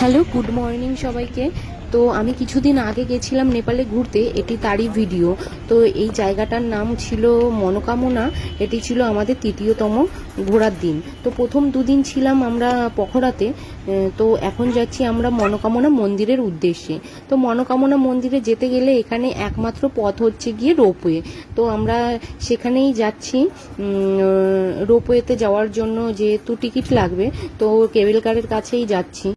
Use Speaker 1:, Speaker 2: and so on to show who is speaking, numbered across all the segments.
Speaker 1: Hello, good morning সবাইকে। তো আমি কিছুদিন আগে গেছিলাম নেপালে ঘুরতে, এটি তারই ভিডিও। তো এই জায়গাটার নাম ছিল মনোকামনা, এটি ছিল আমাদের তৃতীয়তম ঘোরার দিন। তো প্রথম দুদিন ছিলাম আমরা পখরাতে তো এখন যাচ্ছি আমরা মনোকামনা মন্দিরের উদ্দেশ্যে। তো মনোকামনা মন্দিরে যেতে গেলে এখানে একমাত্র পথ হচ্ছে গিয়ে রোপওয়ে। তো আমরা সেখানেই যাচ্ছি রোপওয়েতে যাওয়ার জন্য যেহেতু টিকিট লাগবে, তো কেবল কারের কাছেই যাচ্ছি।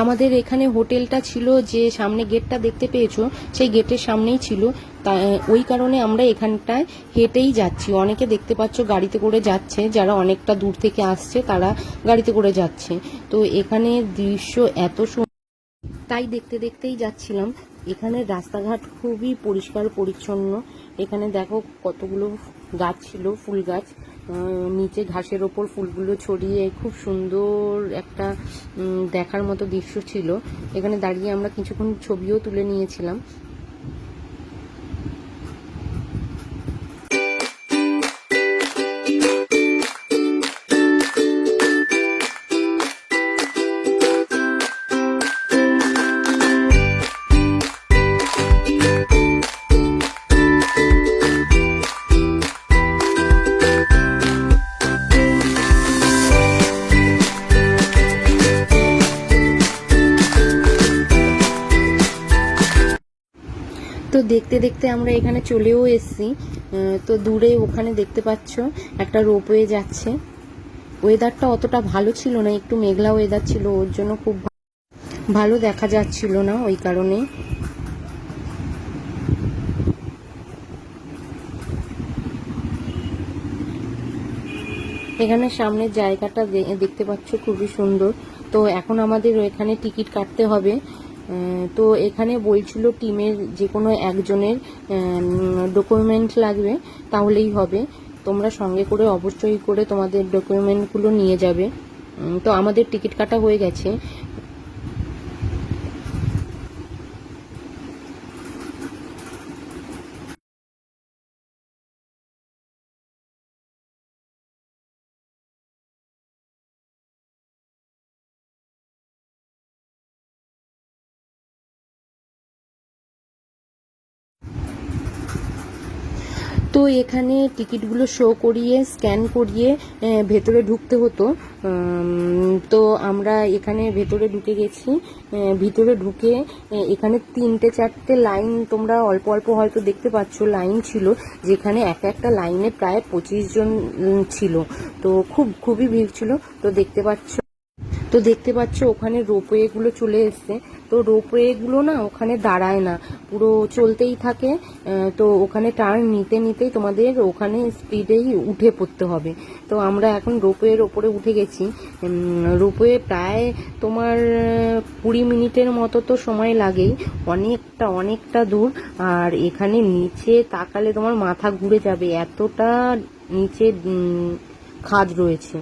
Speaker 1: আমাদের এখানে হোটেলটা ছিল যে সামনে গেটটা দেখতে পেয়েছ, সেই গেটের সামনেই ছিল। তা, ওই কারণে আমরা এখানটায় হেঁটেই যাচ্ছি। অনেকে দেখতে পাচ্ছ গাড়িতে করে যাচ্ছে, যারা অনেকটা দূর থেকে আসছে তারা গাড়িতে করে যাচ্ছে। তো এখানে দৃশ্য এত সুন্দর তাই দেখতে দেখতেই যাচ্ছিলাম। এখানে রাস্তাঘাট খুবই পরিষ্কার পরিচ্ছন্ন। এখানে দেখো কতগুলো গাছ ছিল, ফুল গাছ। নিচে ঘাসের ওপর ফুলগুলো ছড়িয়ে খুব সুন্দর একটা দেখার মতো দৃশ্য ছিল। এখানে দাঁড়িয়ে আমরা কিছুক্ষণ ছবিও তুলে নিয়েছিলাম। দেখতে দেখতে আমরা এখানে চলেও এসেছি। তো দূরে ওখানে দেখতে পাচ্ছ একটা রোপওয়ে যাচ্ছে। ওয়েদারটা অতটা ভালো ছিল না, একটু মেঘলা ওয়েদার ছিল, ওর জন্য খুব ভালো দেখা যাচ্ছিল না ওই কারণে। এখানে সামনের জায়গাটা দেখতে পাচ্ছ খুবই সুন্দর। তো এখন আমাদের এখানে টিকিট কাটতে হবে। তো এখানে বলছিল টিমের যে কোনো একজনের ডকুমেন্ট লাগবে, তাহলেই হবে। তোমরা সঙ্গে করে অবশ্যই করে তোমাদের ডকুমেন্টগুলো নিয়ে যাবে। তো আমাদের টিকিট কাটা হয়ে গেছে। তো এখানে টিকিটগুলো শো করিয়ে স্ক্যান করিয়ে ভেতরে ঢুকতে হতো। তো আমরা এখানে ভেতরে ঢুকে গেছি। ভিতরে ঢুকে এখানে তিনটে চারটে লাইন তোমরা অল্প অল্প হয়তো দেখতে পাচ্ছ লাইন ছিল, যেখানে এক একটা লাইনে প্রায় পঁচিশ জন ছিল। তো খুব, খুবই ভিড় ছিল। তো দেখতে পাচ্ছ, তো দেখতে পাচ্ছ ওখানে রোপওয়ে গুলো চলে এসছে। তো রোপওয়ে গুলো না ওখানে দাঁড়ায় না। পুরো চলতেই থাকে। তো ওখানে টার্ন নিতে নিতেই তোমাদের ওখানে স্পিডেই উঠে পড়তে হবে। তো আমরা এখন রোপওয়ের ওপরে উঠে গেছি। রোপওয়ে প্রায় তোমার কুড়ি মিনিটের মতো তো সময় লাগেই। অনেকটা অনেকটা দূর। আর এখানে নিচে তাকালে তোমার মাথা ঘুরে যাবে। এতটা নিচে খাদ রয়েছে।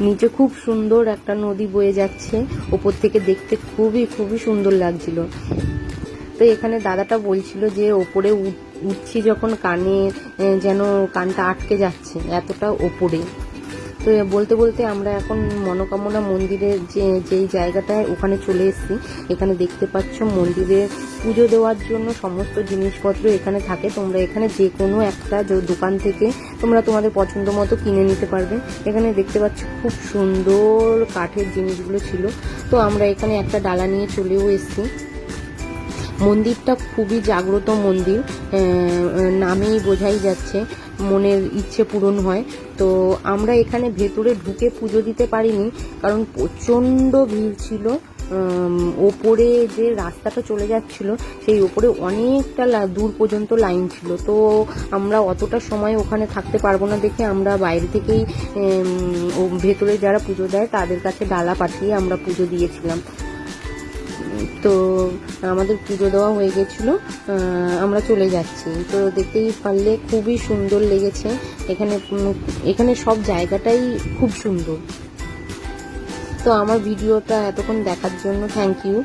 Speaker 1: নিচে খুব সুন্দর একটা নদী বয়ে যাচ্ছে। ওপর থেকে দেখতে খুবই খুবই সুন্দর লাগছিল। তো এখানে দাদাটা বলছিল যে ওপরে উঠ- উঠছি যখন কানে যেন কানটা আটকে যাচ্ছে, এতটা ওপরে। তো বলতে বলতে আমরা এখন মনোকামনা মন্দিরের যে, যেই জায়গাটায় ওখানে চলে এসেছি, এখানে দেখতে পাচ্ছ মন্দিরে পুজো দেওয়ার জন্য সমস্ত জিনিসপত্র এখানে থাকে। তোমরা এখানে যে কোনো একটা দোকান থেকে তোমরা তোমাদের পছন্দ মতো কিনে নিতে পারবে। এখানে দেখতে পাচ্ছ খুব সুন্দর কাঠের জিনিসগুলো ছিল। তো আমরা এখানে একটা ডালা নিয়ে চলেও এসেছি। মন্দিরটা খুবই জাগ্রত মন্দির। নামেই বোঝাই যাচ্ছে। মনের ইচ্ছে পূরণ হয়। তো আমরা এখানে ভেতরে ঢুকে পুজো দিতে পারিনি, কারণ প্রচণ্ড ভিড় ছিল। ওপরে যে রাস্তাটা চলে যাচ্ছিল, সেই ওপরে অনেকটা দূর পর্যন্ত লাইন ছিল। তো আমরা অতটা সময় ওখানে থাকতে পারব না দেখে আমরা বাইরে থেকেই ভেতরে যারা পুজো দেয় তাদের কাছে ডালা পাঠিয়ে আমরা পুজো দিয়েছিলাম। তো আমাদের পুজো দেওয়া হয়ে গেছিল আমরা চলে যাচ্ছি। তো দেখতেই পারলে খুবই সুন্দর লেগেছে। এখানে এখানে সব জায়গাটাই খুব সুন্দর। তো আমার ভিডিওটা এতক্ষণ দেখার জন্য থ্যাংক ইউ